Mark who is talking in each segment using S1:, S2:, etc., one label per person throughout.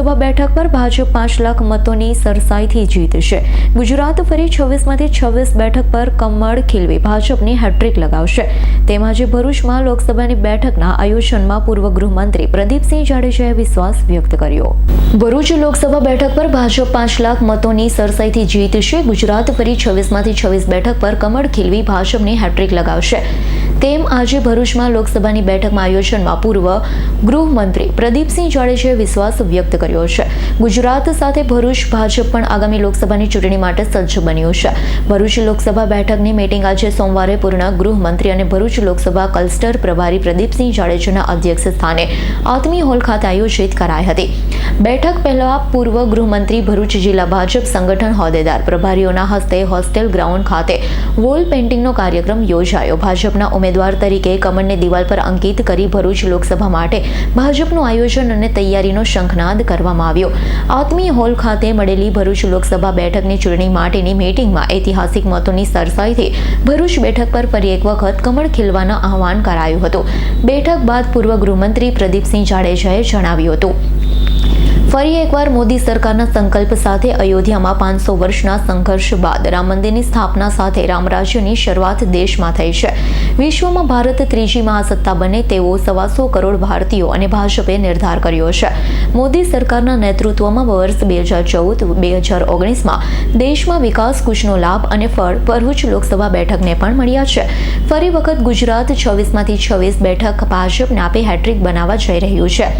S1: લોકસભા બેઠક પર ભાજપ પાંચ લાખ મતોની સરસાઈથી જીતશે ગુજરાત ફરી છવ્વીસમાંથી છવ્વીસ બેઠક પર કમળ ખીલવી ભાજપની હેટ્રિક લગાવશે. તેમ આજે ભરૂચમાં લોકસભાની બેઠકના આયોજનમાં પૂર્વ ગૃહમંત્રી પ્રદીપસિંહ જાડેજાએ વિશ્વાસ વ્યક્ત કર્યો. ભરૂચ લોકસભા બેઠક પર ભાજપ પાંચ લાખ મતોની સરસાઈથી જીતશે ગુજરાત ફરી છવ્વીસમાંથી છવ્વીસ બેઠક પર કમળ ખીલવી ભાજપની હેટ્રિક લગાવશે. તેમ આજે ભરૂચમાં લોકસભાની બેઠકમાં આયોજનમાં પૂર્વ ગૃહમંત્રી પ્રદીપસિંહ જાડેજાએ વિશ્વાસ વ્યક્ત કર્યો છે. ગુજરાત સાથે ભરૂચ ભાજપ પણ આગામી લોકસભાની ચૂંટણી માટે સજ્જ બન્યું છે. ભરૂચ લોકસભા બેઠકની મિટિંગ આજે સોમવારે પૂર્ણ ગૃહમંત્રી અને ભરૂચ લોકસભા ક્લસ્ટર પ્રભારી પ્રદીપસિંહ જાડેજાના અધ્યક્ષ સ્થાને આત્મી હોલ ખાતે આયોજિત કરાઈ હતી. બેઠક પહેલા પૂર્વ ગૃહમંત્રી ભરૂચ જિલ્લા ભાજપ સંગઠન હોદ્દેદાર પ્રભારીઓના હસ્તે હોસ્ટેલ ગ્રાઉન્ડ ખાતે વોલ પેઇન્ટિંગનો કાર્યક્રમ યોજાયો. ભાજપના ઉમેદવાર તરીકે કમળને દિવાલ પર અંકિત કરી ભરૂચ લોકસભા માટે ભાજપનું આયોજન અને તૈયારીનો શંખનાદ કરવામાં આવ્યો. આત્મીય હોલ ખાતે મળેલી ભરૂચ લોકસભા બેઠકની ચૂંટણી માટેની મીટિંગમાં ઐતિહાસિક મતોની સરસાઈથી ભરૂચ બેઠક પર ફરી એક વખત કમળ ખીલવાના આહવાન કરાયું હતું. બેઠક બાદ પૂર્વ ગૃહમંત્રી પ્રદીપસિંહ જાડેજાએ જણાવ્યું હતું. ફરી એકવાર મોદી સરકારના સંકલ્પ સાથે અયોધ્યામાં પાંચસો વર્ષના સંઘર્ષ બાદ રામ મંદિરની સ્થાપના સાથે રામરાજ્યની શરૂઆત દેશમાં થઈ છે. વિશ્વમાં ભારત ત્રીજી મહાસત્તા બને તેવો સવાસો કરોડ ભારતીયો અને ભાજપે નિર્ધાર કર્યો છે. મોદી સરકારના નેતૃત્વમાં વર્ષ બે હજાર ચૌદ બે હજાર ઓગણીસમાં દેશમાં વિકાસ કૂચનો લાભ અને ફળ ભરૂચ લોકસભા બેઠકને પણ મળ્યા છે. ફરી વખત ગુજરાત છવ્વીસમાંથી છવ્વીસ બેઠક ભાજપને આપે હેટ્રિક બનાવવા જઈ રહ્યું છે.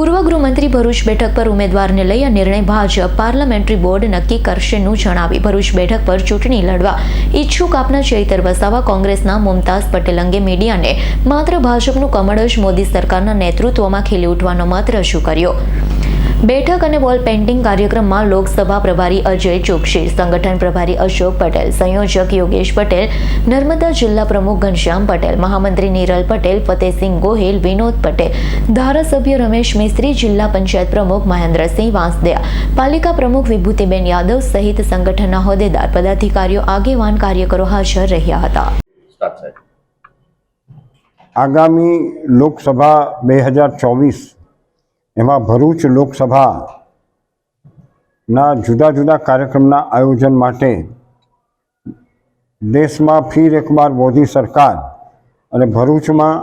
S1: પૂર્વ ગૃહમંત્રી ભરૂચ બેઠક પર ઉમેદવારને લઈ નિર્ણય ભાજપ પાર્લામેન્ટરી બોર્ડ નક્કી કરશેનું જણાવી ભરૂચ બેઠક પર ચૂંટણી લડવા ઈચ્છુક આપના ચૈતર વસાવા કોંગ્રેસના મુમતાઝ પટેલ અંગે મીડિયાને માત્ર ભાજપનું કમળ જ મોદી સરકારના નેતૃત્વમાં ખીલી ઉઠવાનો મત રજૂ કર્યો. બેઠક અને વોલ પેઇન્ટિંગ કાર્યક્રમમાં લોકસભા પ્રભારી અજય ચોકસી સંગઠન પ્રભારી અશોક પટેલ સંયોજક યોગેશ પટેલ નર્મદા જિલ્લા પ્રમુખ ઘનશ્યામ પટેલ મહામંત્રી નીરલ પટેલ ફતેહસિંહ ગોહિલ વિનોદ પટેલ ધારાસભ્ય રમેશ મિસ્ત્રી જિલ્લા પંચાયત પ્રમુખ મહેન્દ્રસિંહ વાંસદિયા પાલિકા પ્રમુખ વિભૂતિબેન યાદવ સહિત સંગઠનના હોદ્દેદાર પદાધિકારીઓ આગેવાન કાર્યકરો હાજર રહ્યા હતા.
S2: આગામી લોકસભા બે હજાર ચોવીસ એમાં ભરૂચ લોકસભાના જુદા જુદા કાર્યક્રમના આયોજન માટે દેશમાં ફીર એકવાર મોદી સરકાર અને ભરૂચમાં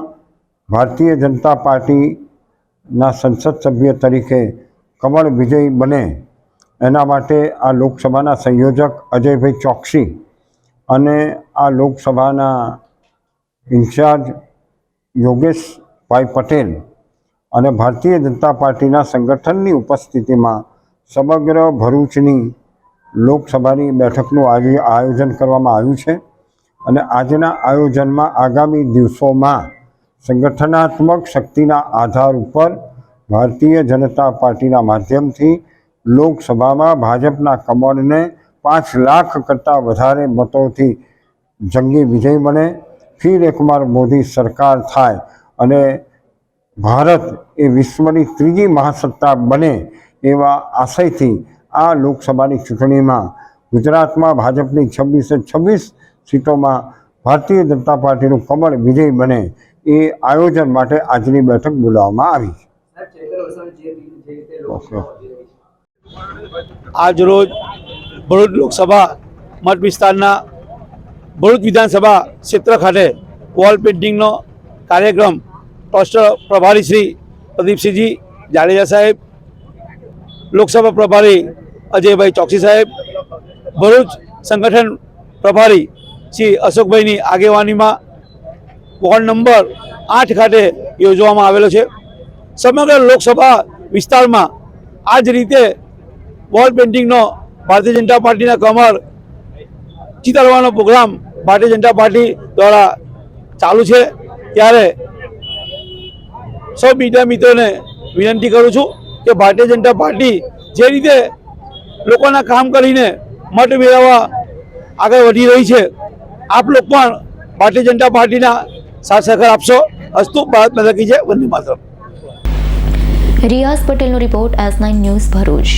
S2: ભારતીય જનતા પાર્ટીના સંસદ સભ્ય તરીકે કમળ વિજય બને. એના માટે આ લોકસભાના સંયોજક અજયભાઈ ચોકસી અને આ લોકસભાના ઇન્ચાર્જ યોગેશભાઈ પટેલ અને ભારતીય જનતા પાર્ટીના સંગઠનની ઉપસ્થિતિમાં સમગ્ર ભરૂચની લોકસભાની બેઠકનું આજે આયોજન કરવામાં આવ્યું છે અને આજના આયોજનમાં આગામી દિવસોમાં સંગઠનાત્મક શક્તિના આધાર ઉપર ભારતીય જનતા પાર્ટીના માધ્યમથી લોકસભામાં ભાજપના કમળને પાંચ લાખ કરતાં વધારે મતોથી જંગી વિજય બને ફિર એકવાર મોદી સરકાર થાય અને ભારત એ વિશ્વની ત્રીજી મહાસત્તા બને એવા આશયથી આ લોકસભાની ચૂંટણીમાં ગુજરાતમાં ભાજપની છવ્વીસે છવ્વીસ સીટોમાં ભારતીય જનતા પાર્ટીનું કમળ વિજય બને એ આયોજન માટે આજની બેઠક બોલાવવામાં આવી
S3: આજ રોજ ભરૂચ લોકસભા મત વિસ્તારના ભરૂચ વિધાનસભા ક્ષેત્ર ખાતે વોલ પેઇન્ટિંગનો કાર્યક્રમ ટ્રસ્ટ પ્રભારી શ્રી પ્રદીપસિંહજી જાડેજા સાહેબ, લોકસભા પ્રભારી અજયભાઈ ચોકસી સાહેબ, ભરૂચ સંગઠન પ્રભારી શ્રી અશોકભાઈની આગેવાનીમાં વોર્ડ નંબર આઠ ખાતે યોજવામાં આવેલો છે. સમગ્ર લોકસભા વિસ્તારમાં આ જ રીતે વોલ પેઇન્ટિંગનો ભારતીય જનતા પાર્ટીના કમર ચિતારવાનો પ્રોગ્રામ ભારતીય જનતા પાર્ટી દ્વારા ચાલુ છે. ત્યારે સૌ મીડિયા મિત્રોને વિનંતી કરું છું કે ભારતીય જનતા પાર્ટી જે રીતે લોકોના કામ કરીને મત મેળવવા આગળ વધી રહી છે, આપ લોકો પણ ભારતીય જનતા પાર્ટીના સાથ સહકાર આપશો. અસ્તુ ભારત માતા કી જય. વંદે માતરમ.
S1: રિયાઝ પટેલનો report S nine news Bharuch.